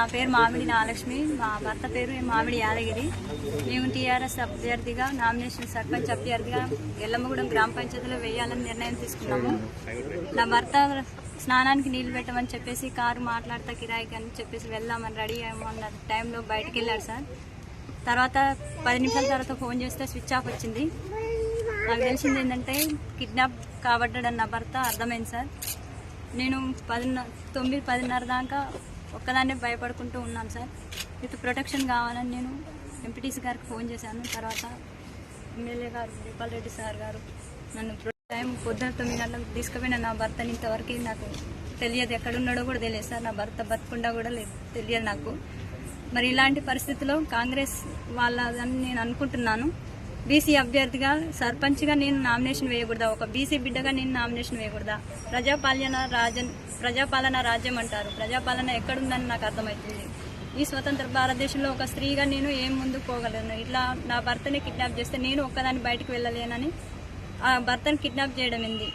నా పేరు మామిడి నాగలక్ష్మి మా భర్త పేరు మామిడి యాదగిరి. మేము టీఆర్ఎస్ అభ్యర్థిగా నామినేషన్ సర్పంచ్ అభ్యర్థిగా ఎల్లమ్మగూడెం గ్రామ పంచాయతీలో వేయాలని నిర్ణయం తీసుకున్నాము. నా భర్త స్నానానికి నీళ్ళు పెట్టమని చెప్పేసి కారు మాట్లాడతా కిరాయికి అని చెప్పేసి వెళ్దామని రెడీ అయ్యామన్న టైంలో బయటకు వెళ్ళాడు సార్. తర్వాత పది నిమిషాల తర్వాత ఫోన్ చేస్తే స్విచ్ ఆఫ్ వచ్చింది. నాకు తెలిసింది ఏంటంటే కిడ్నాప్ కాబడ్డాడని నా భర్త అర్థమైంది సార్. నేను పదిన్న తొమ్మిది పదిన్నర దాకా ఒక్కదాన్నే భయపడుకుంటూ ఉన్నాను సార్. విత్ ప్రొటెక్షన్ కావాలని నేను ఎంపీటీసీ గారికి ఫోన్ చేశాను. తర్వాత ఎమ్మెల్యే గారు గోపాల్ రెడ్డి సార్ గారు నన్ను టైం పొద్దున తొమ్మిది గంటలకు తీసుకుపోయిన నా భర్తని ఇంతవరకు నాకు తెలియదు. ఎక్కడున్నాడో కూడా తెలియదు సార్. నా భర్త బతకుండా కూడా లేదు. తెలియదు నాకు. మరి ఇలాంటి పరిస్థితిలో కాంగ్రెస్ వాళ్ళదని నేను అనుకుంటున్నాను. బీసీ అభ్యర్థిగా సర్పంచ్గా నేను నామినేషన్ వేయకూడదా? ఒక బీసీ బిడ్డగా నేను నామినేషన్ వేయకూడదా? ప్రజాపాలన రాజన్ ప్రజాపాలన రాజ్యం అంటారు. ప్రజాపాలన ఎక్కడుందని నాకు అర్థమవుతుంది ఈ స్వతంత్ర భారతదేశంలో ఒక స్త్రీగా నేను ఏం ముందుకు పోగలను? ఇట్లా నా భర్తని కిడ్నాప్ చేస్తే నేను ఒక్కదాన్ని బయటకు వెళ్ళలేనని ఆ భర్తను కిడ్నాప్ చేయడం ఏంది?